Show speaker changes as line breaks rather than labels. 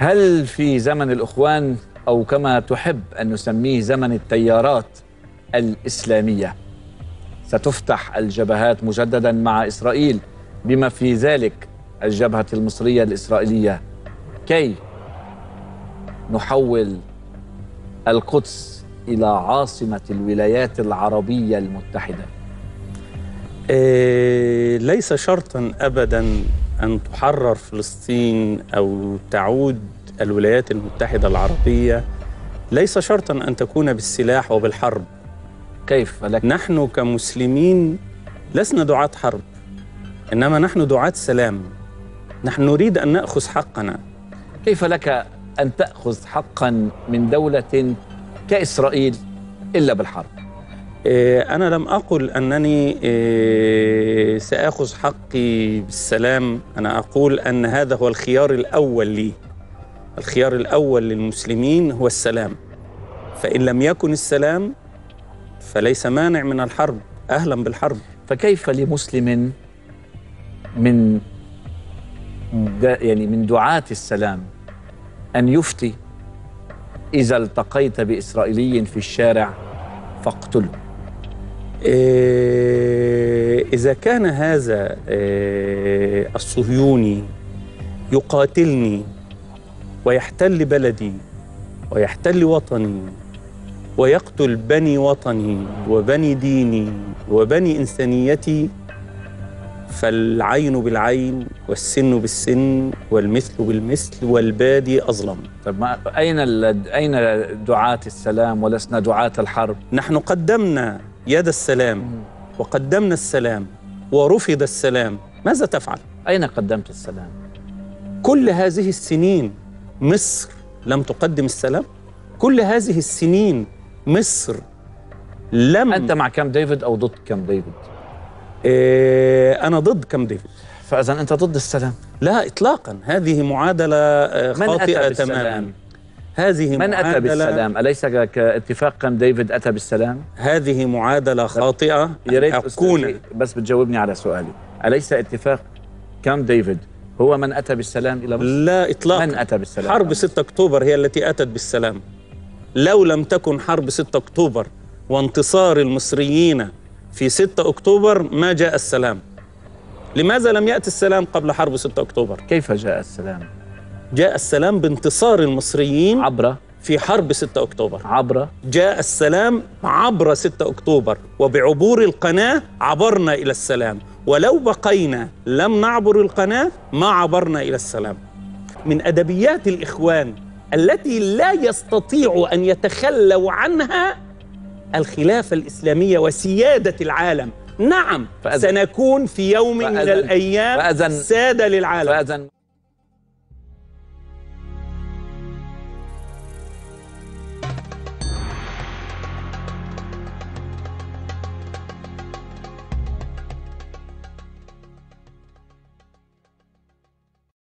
هل في زمن الإخوان أو كما تحب أن نسميه زمن التيارات الإسلامية؟ ستفتح الجبهات مجددا مع إسرائيل بما في ذلك الجبهة المصرية الإسرائيلية. كي نحول القدس إلى عاصمة الولايات العربية المتحدة؟
إيه ليس شرطا ابدا أن تحرر فلسطين أو تعود الولايات المتحدة العربية. ليس شرطا أن تكون بالسلاح وبالحرب.
كيف؟ لك
نحن كمسلمين لسنا دعاة حرب. إنما نحن دعاة سلام. نحن نريد أن نأخذ حقنا.
كيف لك أن تأخذ حقا من دولة كإسرائيل إلا بالحرب؟
أنا لم أقل أنني إيه، سآخذ حقي بالسلام. أنا أقول أن هذا هو الخيار الأول لي. الخيار الأول للمسلمين هو السلام. فإن لم يكن السلام فليس مانع من الحرب أهلا بالحرب.
فكيف لمسلم من يعني من دعاة السلام أن يفتي إذا التقيت بإسرائيلي في الشارع فاقتله؟
إذا كان هذا إيه، الصهيوني يقاتلني ويحتل بلدي ويحتل وطني ويقتل بني وطني وبني ديني وبني إنسانيتي فالعين بالعين والسن بالسن والمثل بالمثل والبادي أظلم.
طب ما أين أين دعاة السلام ولسنا دعاة الحرب؟
نحن قدمنا يد السلام وقدمنا السلام ورفض السلام. ماذا تفعل؟
أين قدمت السلام؟
كل هذه السنين مصر لم تقدم السلام؟ كل هذه السنين مصر لم
أنت مع كام ديفيد أو ضد كام ديفيد؟
إيه أنا ضد كم ديفيد.
فإذا أنت ضد السلام.
لا إطلاقا. هذه معادلة آه، خاطئة؟ تماما. هذه
من أتى بالسلام؟ أليس كاتفاق ديفيد أتى بالسلام؟
هذه معادلة خاطئة.
يا ريت
أكون
بس بتجاوبني على سؤالي. أليس اتفاق كام ديفيد هو من أتى بالسلام إلى مصر؟
لا إطلاقا.
من أتى بالسلام؟
حرب
إلى مصر؟
6 أكتوبر هي التي أتت بالسلام. لو لم تكن حرب 6 أكتوبر وانتصار المصريين في 6 أكتوبر ما جاء السلام. لماذا لم يأتي السلام قبل حرب 6 أكتوبر؟
كيف جاء السلام؟
جاء السلام بانتصار المصريين
عبر
في حرب 6 أكتوبر.
عبر
جاء السلام عبر 6 أكتوبر وبعبور القناة عبرنا إلى السلام. ولو بقينا لم نعبر القناة ما عبرنا إلى السلام. من أدبيات الإخوان التي لا يستطيع أن يتخلوا عنها الخلافة الإسلامية وسيادة العالم. نعم
فأذن-
سنكون في يوم من
فأذن-
الأيام
فأذن-
سادة للعالم.
فإذا